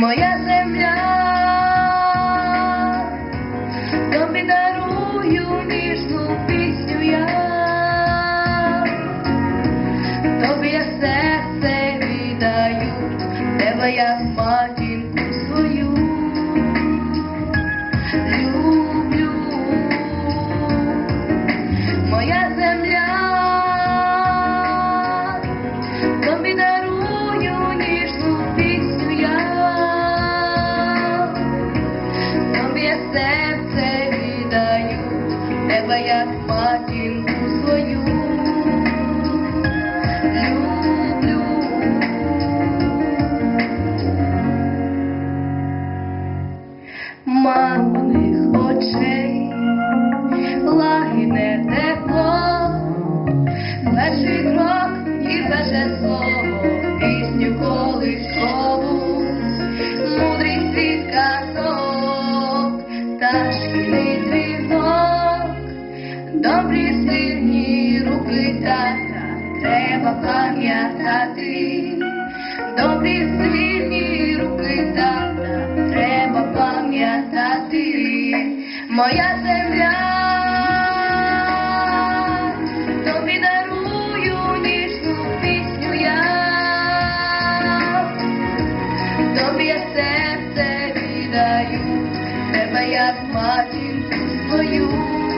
моя земля, тобі дарую ніжну пісню я, тобі я серце віддаю, тебе я. that треба пам'ятати, добрі сильні руки тата, треба пам'ятати, моя земля, тобі дарую ніжну пісню я, тобі серце віддаю, тебе як матінку свою.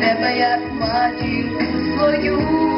тебе як матір свою.